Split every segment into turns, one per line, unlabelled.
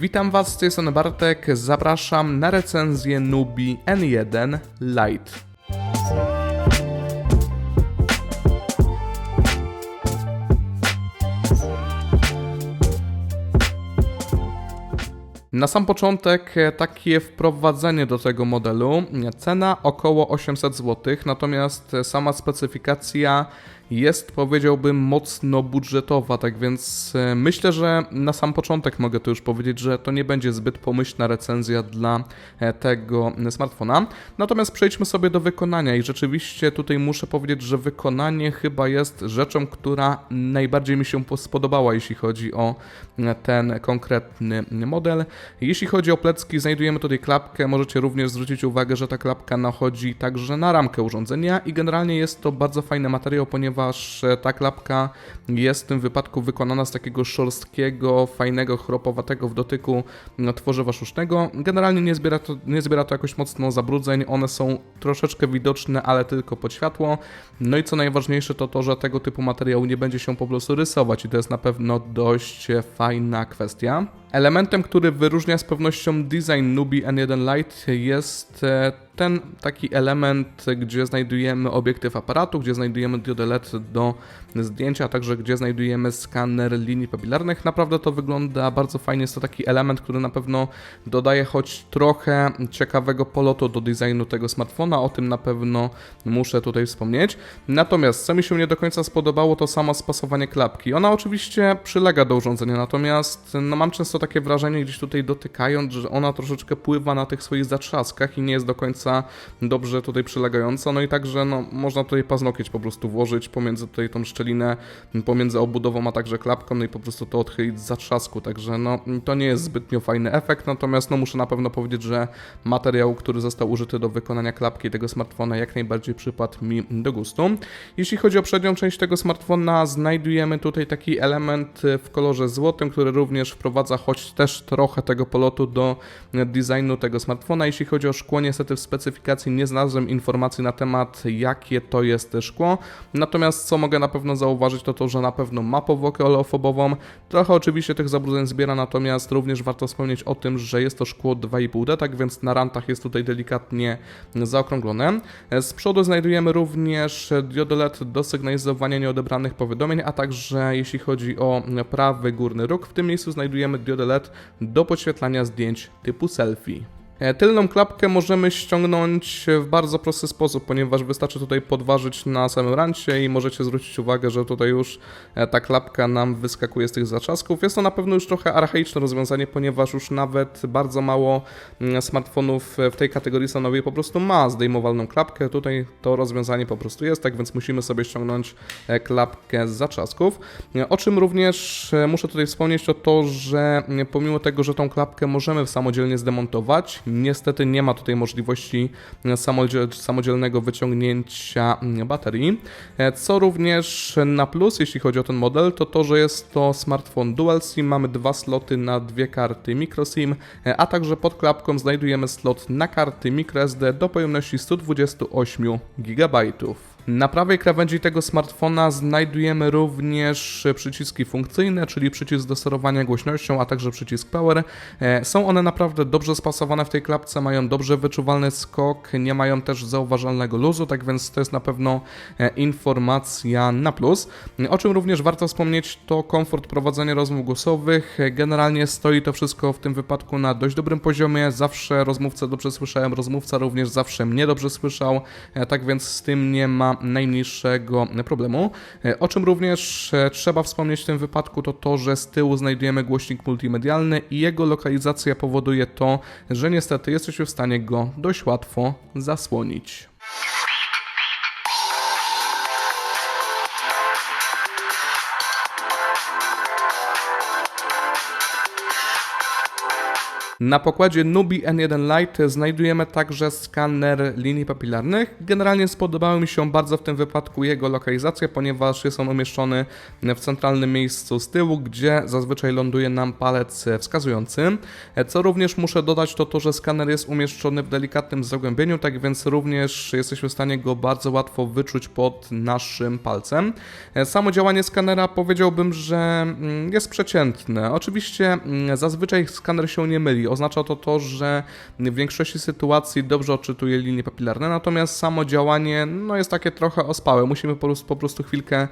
Witam Was, z Bartek, zapraszam na recenzję Nubi N1 Lite. Na sam początek takie wprowadzenie do tego modelu. Cena około 800 zł, natomiast sama specyfikacja jest powiedziałbym mocno budżetowa, tak więc e, myślę, że na sam początek mogę tu już powiedzieć, że to nie będzie zbyt pomyślna recenzja dla e, tego smartfona. Natomiast przejdźmy sobie do wykonania i rzeczywiście tutaj muszę powiedzieć, że wykonanie chyba jest rzeczą, która najbardziej mi się spodobała, jeśli chodzi o e, ten konkretny model. Jeśli chodzi o plecki, znajdujemy tutaj klapkę. Możecie również zwrócić uwagę, że ta klapka nachodzi także na ramkę urządzenia i generalnie jest to bardzo fajny materiał, ponieważ ta klapka jest w tym wypadku wykonana z takiego szorstkiego, fajnego, chropowatego w dotyku tworzywa sztucznego. Generalnie nie zbiera, to, nie zbiera to jakoś mocno zabrudzeń, one są troszeczkę widoczne, ale tylko pod światło. No i co najważniejsze to to, że tego typu materiał nie będzie się po prostu rysować i to jest na pewno dość fajna kwestia. Elementem, który wyróżnia z pewnością design Nubi N1 Lite jest e, ten taki element, gdzie znajdujemy obiektyw aparatu, gdzie znajdujemy diodę LED do zdjęcia, a także gdzie znajdujemy skaner linii papilarnych. Naprawdę to wygląda bardzo fajnie, jest to taki element, który na pewno dodaje choć trochę ciekawego polotu do designu tego smartfona, o tym na pewno muszę tutaj wspomnieć. Natomiast co mi się nie do końca spodobało, to samo spasowanie klapki. Ona oczywiście przylega do urządzenia, natomiast no, mam często takie wrażenie gdzieś tutaj dotykając, że ona troszeczkę pływa na tych swoich zatrzaskach i nie jest do końca dobrze tutaj przylegająca. No i także no, można tutaj paznokieć po prostu włożyć pomiędzy tutaj tą szczelinę, pomiędzy obudową a także klapką, no i po prostu to odchylić z zatrzasku. Także no to nie jest zbytnio fajny efekt, natomiast no muszę na pewno powiedzieć, że materiał, który został użyty do wykonania klapki tego smartfona jak najbardziej przypadł mi do gustu. Jeśli chodzi o przednią część tego smartfona, znajdujemy tutaj taki element w kolorze złotym, który również wprowadza choć też trochę tego polotu do designu tego smartfona. Jeśli chodzi o szkło, niestety w specyfikacji nie znalazłem informacji na temat, jakie to jest szkło. Natomiast co mogę na pewno zauważyć, to to, że na pewno ma powłokę oleofobową. Trochę oczywiście tych zabrudzeń zbiera, natomiast również warto wspomnieć o tym, że jest to szkło 2,5D, tak więc na rantach jest tutaj delikatnie zaokrąglone. Z przodu znajdujemy również diodę LED do sygnalizowania nieodebranych powiadomień, a także jeśli chodzi o prawy górny róg, w tym miejscu znajdujemy diodę LED do podświetlania zdjęć typu selfie. E, tylną klapkę możemy ściągnąć w bardzo prosty sposób, ponieważ wystarczy tutaj podważyć na samym rancie i możecie zwrócić uwagę, że tutaj już e, ta klapka nam wyskakuje z tych zaczasków. Jest to na pewno już trochę archaiczne rozwiązanie, ponieważ już nawet bardzo mało mm, smartfonów w tej kategorii cenowej po prostu ma zdejmowalną klapkę. Tutaj to rozwiązanie po prostu jest, tak więc musimy sobie ściągnąć e, klapkę z zaczasków. O czym również muszę tutaj wspomnieć, to to, że pomimo tego, że tą klapkę możemy samodzielnie zdemontować, Niestety nie ma tutaj możliwości samodzielnego wyciągnięcia baterii. E, co również na plus, jeśli chodzi o ten model, to to, że jest to smartfon dual SIM. Mamy dwa sloty na dwie karty microSIM, e, a także pod klapką znajdujemy slot na karty microSD do pojemności 128 GB. Na prawej krawędzi tego smartfona znajdujemy również przyciski funkcyjne, czyli przycisk do sterowania głośnością, a także przycisk power. E, są one naprawdę dobrze spasowane w tej klapce, mają dobrze wyczuwalny skok, nie mają też zauważalnego luzu, tak więc to jest na pewno e, informacja na plus. O czym również warto wspomnieć to komfort prowadzenia rozmów głosowych. Generalnie stoi to wszystko w tym wypadku na dość dobrym poziomie, zawsze rozmówcę dobrze słyszałem, rozmówca również zawsze mnie dobrze słyszał, e, tak więc z tym nie ma najmniejszego problemu. E, o czym również e, trzeba wspomnieć w tym wypadku, to to, że z tyłu znajdujemy głośnik multimedialny i jego lokalizacja powoduje to, że niestety jesteśmy w stanie go dość łatwo zasłonić. Na pokładzie Nubi N1 Lite znajdujemy także skaner linii papilarnych. Generalnie spodobały mi się bardzo w tym wypadku jego lokalizacja, ponieważ jest on umieszczony w centralnym miejscu z tyłu, gdzie zazwyczaj ląduje nam palec wskazujący. Co również muszę dodać to to, że skaner jest umieszczony w delikatnym zagłębieniu, tak więc również jesteśmy w stanie go bardzo łatwo wyczuć pod naszym palcem. Samo działanie skanera powiedziałbym, że mm, jest przeciętne. Oczywiście mm, zazwyczaj skaner się nie myli. Oznacza to to, że w większości sytuacji dobrze odczytuje linie papilarne, natomiast samo działanie no, jest takie trochę ospałe. Musimy po prostu, po prostu chwilkę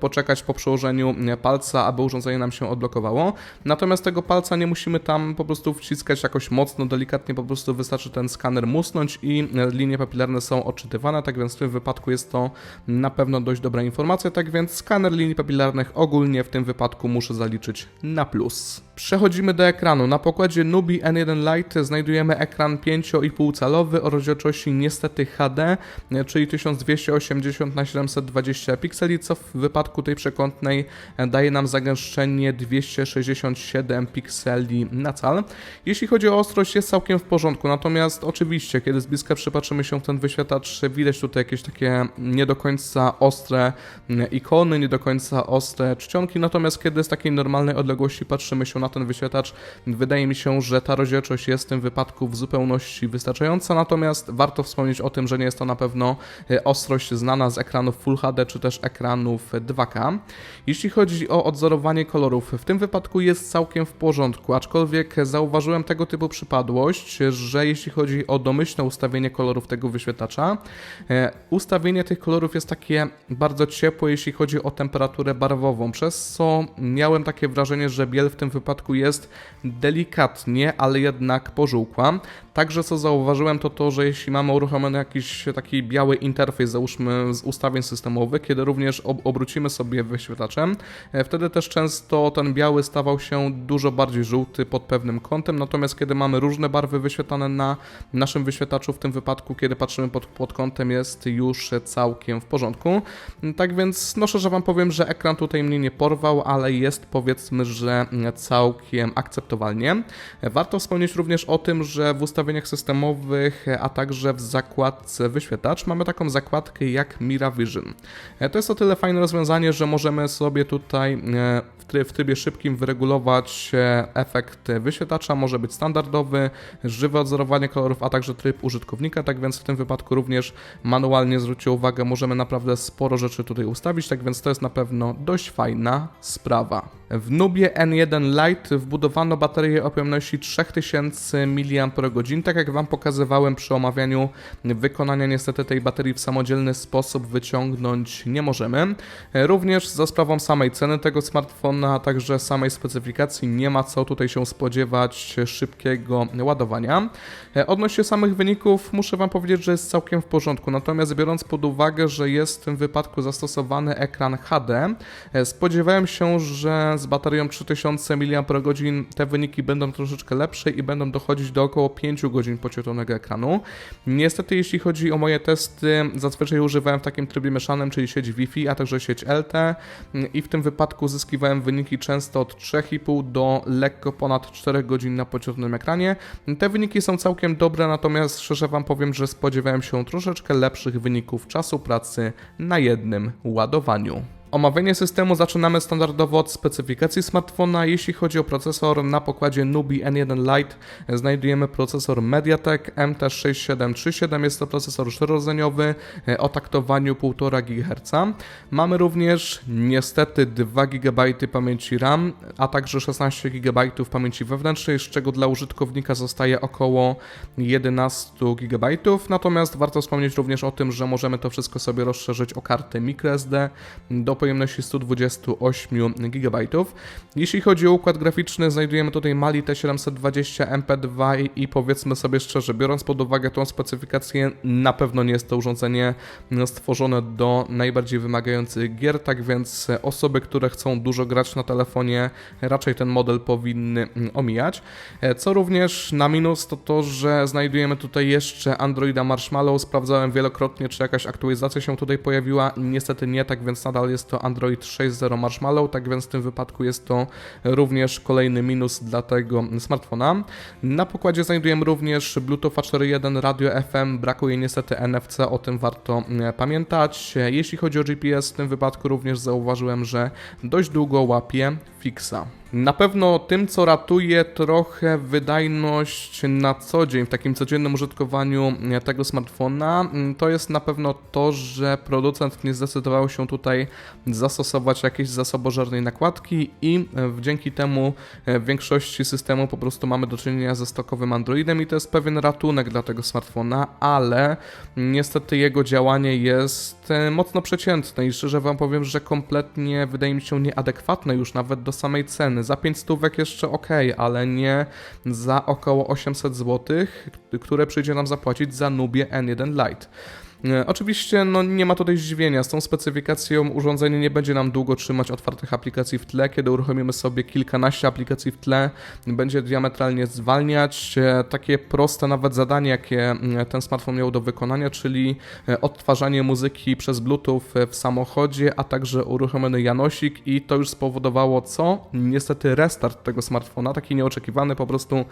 poczekać po przełożeniu palca, aby urządzenie nam się odblokowało. Natomiast tego palca nie musimy tam po prostu wciskać jakoś mocno, delikatnie, po prostu wystarczy ten skaner musnąć i linie papilarne są odczytywane, tak więc w tym wypadku jest to na pewno dość dobra informacja, tak więc skaner linii papilarnych ogólnie w tym wypadku muszę zaliczyć na plus. Przechodzimy do ekranu. Na pokładzie Nubi N1 Lite znajdujemy ekran 5,5 calowy o rozdzielczości niestety HD, czyli 1280 x 720 pikseli, co w wypadku tej przekątnej daje nam zagęszczenie 267 pikseli na cal. Jeśli chodzi o ostrość jest całkiem w porządku, natomiast oczywiście kiedy z bliska przypatrzymy się w ten wyświetlacz widać tutaj jakieś takie nie do końca ostre ikony, nie do końca ostre czcionki, natomiast kiedy z takiej normalnej odległości patrzymy się na ten wyświetlacz, wydaje mi się, że ta rozdzielczość jest w tym wypadku w zupełności wystarczająca, natomiast warto wspomnieć o tym, że nie jest to na pewno e, ostrość znana z ekranów Full HD czy też ekranów 2K. Jeśli chodzi o odzorowanie kolorów, w tym wypadku jest całkiem w porządku, aczkolwiek zauważyłem tego typu przypadłość, że jeśli chodzi o domyślne ustawienie kolorów tego wyświetlacza, e, ustawienie tych kolorów jest takie bardzo ciepłe, jeśli chodzi o temperaturę barwową, przez co miałem takie wrażenie, że biel w tym wypadku jest delikatnie, ale jednak pożółkła. Także co zauważyłem to to, że jeśli mamy uruchomiony jakiś taki biały interfejs, załóżmy z ustawień systemowych, kiedy również ob obrócimy sobie wyświetlaczem, e, wtedy też często ten biały stawał się dużo bardziej żółty pod pewnym kątem, natomiast kiedy mamy różne barwy wyświetlane na naszym wyświetlaczu, w tym wypadku, kiedy patrzymy pod, pod kątem, jest już całkiem w porządku. Tak więc, no szczerze Wam powiem, że ekran tutaj mnie nie porwał, ale jest powiedzmy, że całkiem akceptowalnie. Warto wspomnieć również o tym, że w ustawieniach systemowych, a także w zakładce wyświetlacz mamy taką zakładkę jak Mira Vision. To jest o tyle fajne rozwiązanie, że możemy sobie tutaj e, w trybie szybkim wyregulować e, efekt wyświetlacza, może być standardowy, żywe odzorowanie kolorów, a także tryb użytkownika, tak więc w tym wypadku również manualnie zwróćcie uwagę, możemy naprawdę sporo rzeczy tutaj ustawić, tak więc to jest na pewno dość fajna sprawa. W Nubie N1 Lite wbudowano baterię o pojemności 3000 mAh, tak jak Wam pokazywałem przy omawianiu wykonania niestety tej baterii w samodzielny sposób wyciągnąć nie możemy. Również za sprawą samej ceny tego smartfona, a także samej specyfikacji nie ma co tutaj się spodziewać szybkiego ładowania. Odnośnie samych wyników muszę Wam powiedzieć, że jest całkiem w porządku, natomiast biorąc pod uwagę, że jest w tym wypadku zastosowany ekran HD, spodziewałem się, że z baterią 3000 mAh te wyniki będą troszeczkę lepsze i będą dochodzić do około 5 godzin podświetlonego ekranu. Niestety, jeśli chodzi o moje testy, zazwyczaj używałem w takim trybie mieszanym, czyli sieć Wi-Fi, a także sieć LTE i w tym wypadku zyskiwałem wyniki często od 3,5 do lekko ponad 4 godzin na podświetlonym ekranie. Te wyniki są całkiem dobre, natomiast szczerze Wam powiem, że spodziewałem się troszeczkę lepszych wyników czasu pracy na jednym ładowaniu. Omawianie systemu zaczynamy standardowo od specyfikacji smartfona. Jeśli chodzi o procesor, na pokładzie Nubi N1 Lite znajdujemy procesor MediaTek MT6737. Jest to procesor czterodzeniowy o taktowaniu 1,5 GHz. Mamy również niestety 2 GB pamięci RAM, a także 16 GB pamięci wewnętrznej, z czego dla użytkownika zostaje około 11 GB. Natomiast warto wspomnieć również o tym, że możemy to wszystko sobie rozszerzyć o kartę microSD do pojemności 128 GB. Jeśli chodzi o układ graficzny, znajdujemy tutaj Mali T720 MP2 i, powiedzmy sobie szczerze, biorąc pod uwagę tą specyfikację, na pewno nie jest to urządzenie stworzone do najbardziej wymagających gier, tak więc osoby, które chcą dużo grać na telefonie, raczej ten model powinny omijać. Co również na minus to to, że znajdujemy tutaj jeszcze Androida Marshmallow. Sprawdzałem wielokrotnie, czy jakaś aktualizacja się tutaj pojawiła. Niestety nie, tak więc nadal jest to Android 6.0 Marshmallow, tak więc w tym wypadku jest to również kolejny minus dla tego smartfona. Na pokładzie znajdujemy również Bluetooth 4.1, radio FM, brakuje niestety NFC, o tym warto e, pamiętać. Jeśli chodzi o GPS, w tym wypadku również zauważyłem, że dość długo łapie fixa. Na pewno tym, co ratuje trochę wydajność na co dzień, w takim codziennym użytkowaniu tego smartfona, mm, to jest na pewno to, że producent nie zdecydował się tutaj zastosować jakiejś zasobożernej nakładki i e, dzięki temu e, w większości systemu po prostu mamy do czynienia ze stokowym Androidem i to jest pewien ratunek dla tego smartfona, ale niestety jego działanie jest e, mocno przeciętne i szczerze Wam powiem, że kompletnie wydaje mi się nieadekwatne już nawet do samej ceny. Za 5 stówek jeszcze ok, ale nie za około 800 zł, które przyjdzie nam zapłacić za Nubie N1 Lite. E, oczywiście no, nie ma tutaj zdziwienia. Z tą specyfikacją urządzenie nie będzie nam długo trzymać otwartych aplikacji w tle. Kiedy uruchomimy sobie kilkanaście aplikacji w tle, będzie diametralnie zwalniać. E, takie proste nawet zadanie, jakie mm, ten smartfon miał do wykonania, czyli e, odtwarzanie muzyki przez Bluetooth w samochodzie, a także uruchomiony Janosik i to już spowodowało co? Niestety restart tego smartfona, taki nieoczekiwany, po prostu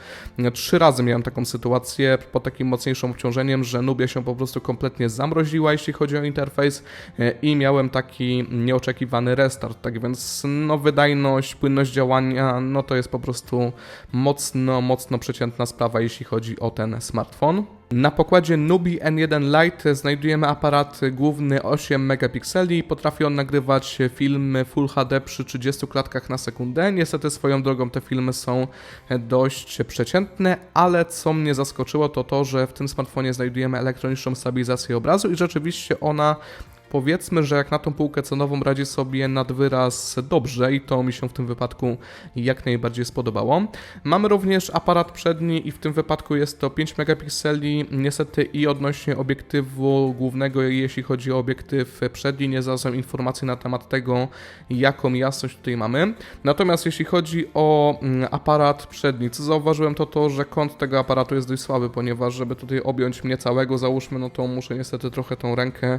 trzy razy miałem taką sytuację pod takim mocniejszym obciążeniem, że Nubia się po prostu kompletnie zamroziła, jeśli chodzi o interfejs e, i miałem taki nieoczekiwany restart. Tak więc no, wydajność, płynność działania, no to jest po prostu mocno, mocno przeciętna sprawa, jeśli chodzi o ten smartfon. Na pokładzie Nubi N1 Lite znajdujemy aparat główny 8 megapikseli. Potrafi on nagrywać filmy Full HD przy 30 klatkach na sekundę. Niestety swoją drogą te filmy są dość przeciętne, ale co mnie zaskoczyło to to, że w tym smartfonie znajdujemy elektroniczną stabilizację obrazu i rzeczywiście ona Powiedzmy, że jak na tą półkę cenową radzi sobie nad wyraz dobrze i to mi się w tym wypadku jak najbardziej spodobało. Mamy również aparat przedni i w tym wypadku jest to 5 megapikseli. Niestety i odnośnie obiektywu głównego, jeśli chodzi o obiektyw przedni, nie znalazłem informacji na temat tego, jaką jasność tutaj mamy. Natomiast jeśli chodzi o mm, aparat przedni, co zauważyłem to to, że kąt tego aparatu jest dość słaby, ponieważ żeby tutaj objąć mnie całego, załóżmy, no to muszę niestety trochę tą rękę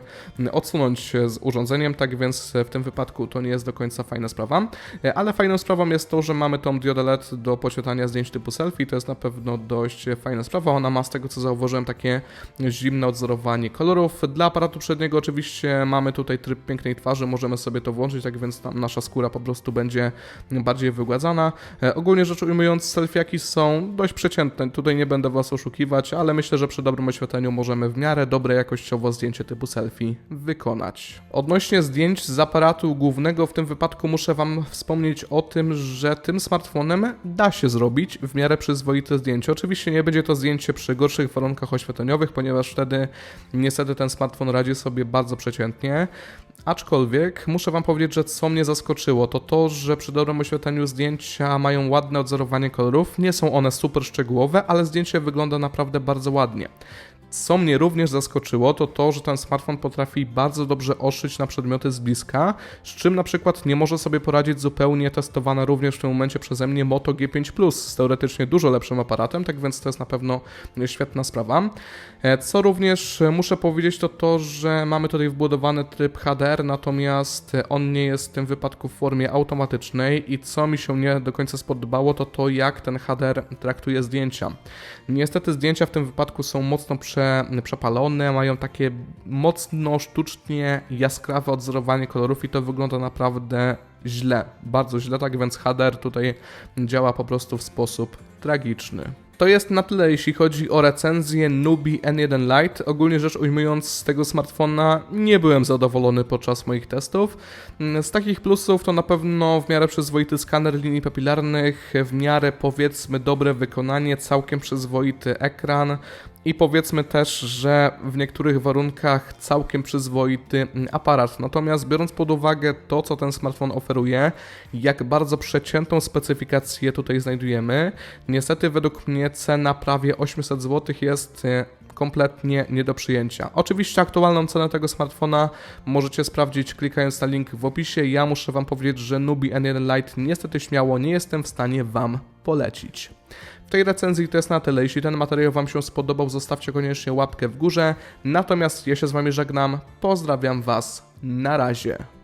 odsunąć z urządzeniem, tak więc w tym wypadku to nie jest do końca fajna sprawa. Ale fajną sprawą jest to, że mamy tą diodę LED do podświetlania zdjęć typu selfie, to jest na pewno dość fajna sprawa. Ona ma z tego co zauważyłem takie zimne odzorowanie kolorów. Dla aparatu przedniego oczywiście mamy tutaj tryb pięknej twarzy, możemy sobie to włączyć, tak więc tam nasza skóra po prostu będzie bardziej wygładzana. Ogólnie rzecz ujmując, selfiaki są dość przeciętne, tutaj nie będę Was oszukiwać, ale myślę, że przy dobrym oświetleniu możemy w miarę dobre jakościowo zdjęcie typu selfie wykonać wykonać. Odnośnie zdjęć z aparatu głównego, w tym wypadku muszę Wam wspomnieć o tym, że tym smartfonem da się zrobić w miarę przyzwoite zdjęcie. Oczywiście nie będzie to zdjęcie przy gorszych warunkach oświetleniowych, ponieważ wtedy niestety ten smartfon radzi sobie bardzo przeciętnie. Aczkolwiek muszę Wam powiedzieć, że co mnie zaskoczyło, to to, że przy dobrym oświetleniu zdjęcia mają ładne odzorowanie kolorów. Nie są one super szczegółowe, ale zdjęcie wygląda naprawdę bardzo ładnie. Co mnie również zaskoczyło, to to, że ten smartfon potrafi bardzo dobrze oszyć na przedmioty z bliska, z czym na przykład nie może sobie poradzić zupełnie testowana również w tym momencie przeze mnie Moto G5 Plus z teoretycznie dużo lepszym aparatem, tak więc to jest na pewno świetna sprawa. E, co również muszę powiedzieć, to to, że mamy tutaj wbudowany tryb HDR, natomiast on nie jest w tym wypadku w formie automatycznej i co mi się nie do końca spodobało, to to jak ten HDR traktuje zdjęcia. Niestety zdjęcia w tym wypadku są mocno prze prze, przepalone, mają takie mocno sztucznie jaskrawe odzorowanie kolorów i to wygląda naprawdę źle, bardzo źle, tak więc HDR tutaj działa po prostu w sposób tragiczny. To jest na tyle, jeśli chodzi o recenzję Nubi N1 Lite. Ogólnie rzecz ujmując, z tego smartfona nie byłem zadowolony podczas moich testów. Z takich plusów to na pewno w miarę przyzwoity skaner linii papilarnych, w miarę powiedzmy dobre wykonanie, całkiem przyzwoity ekran, i powiedzmy też, że w niektórych warunkach całkiem przyzwoity aparat. Natomiast biorąc pod uwagę to, co ten smartfon oferuje, jak bardzo przeciętną specyfikację tutaj znajdujemy, niestety według mnie cena prawie 800 zł jest e, kompletnie nie do przyjęcia. Oczywiście aktualną cenę tego smartfona możecie sprawdzić klikając na link w opisie. Ja muszę Wam powiedzieć, że Nubi N1 Lite niestety śmiało nie jestem w stanie Wam polecić. W tej recenzji to jest na tyle. Jeśli ten materiał Wam się spodobał, zostawcie koniecznie łapkę w górze. Natomiast ja się z Wami żegnam. Pozdrawiam Was. Na razie.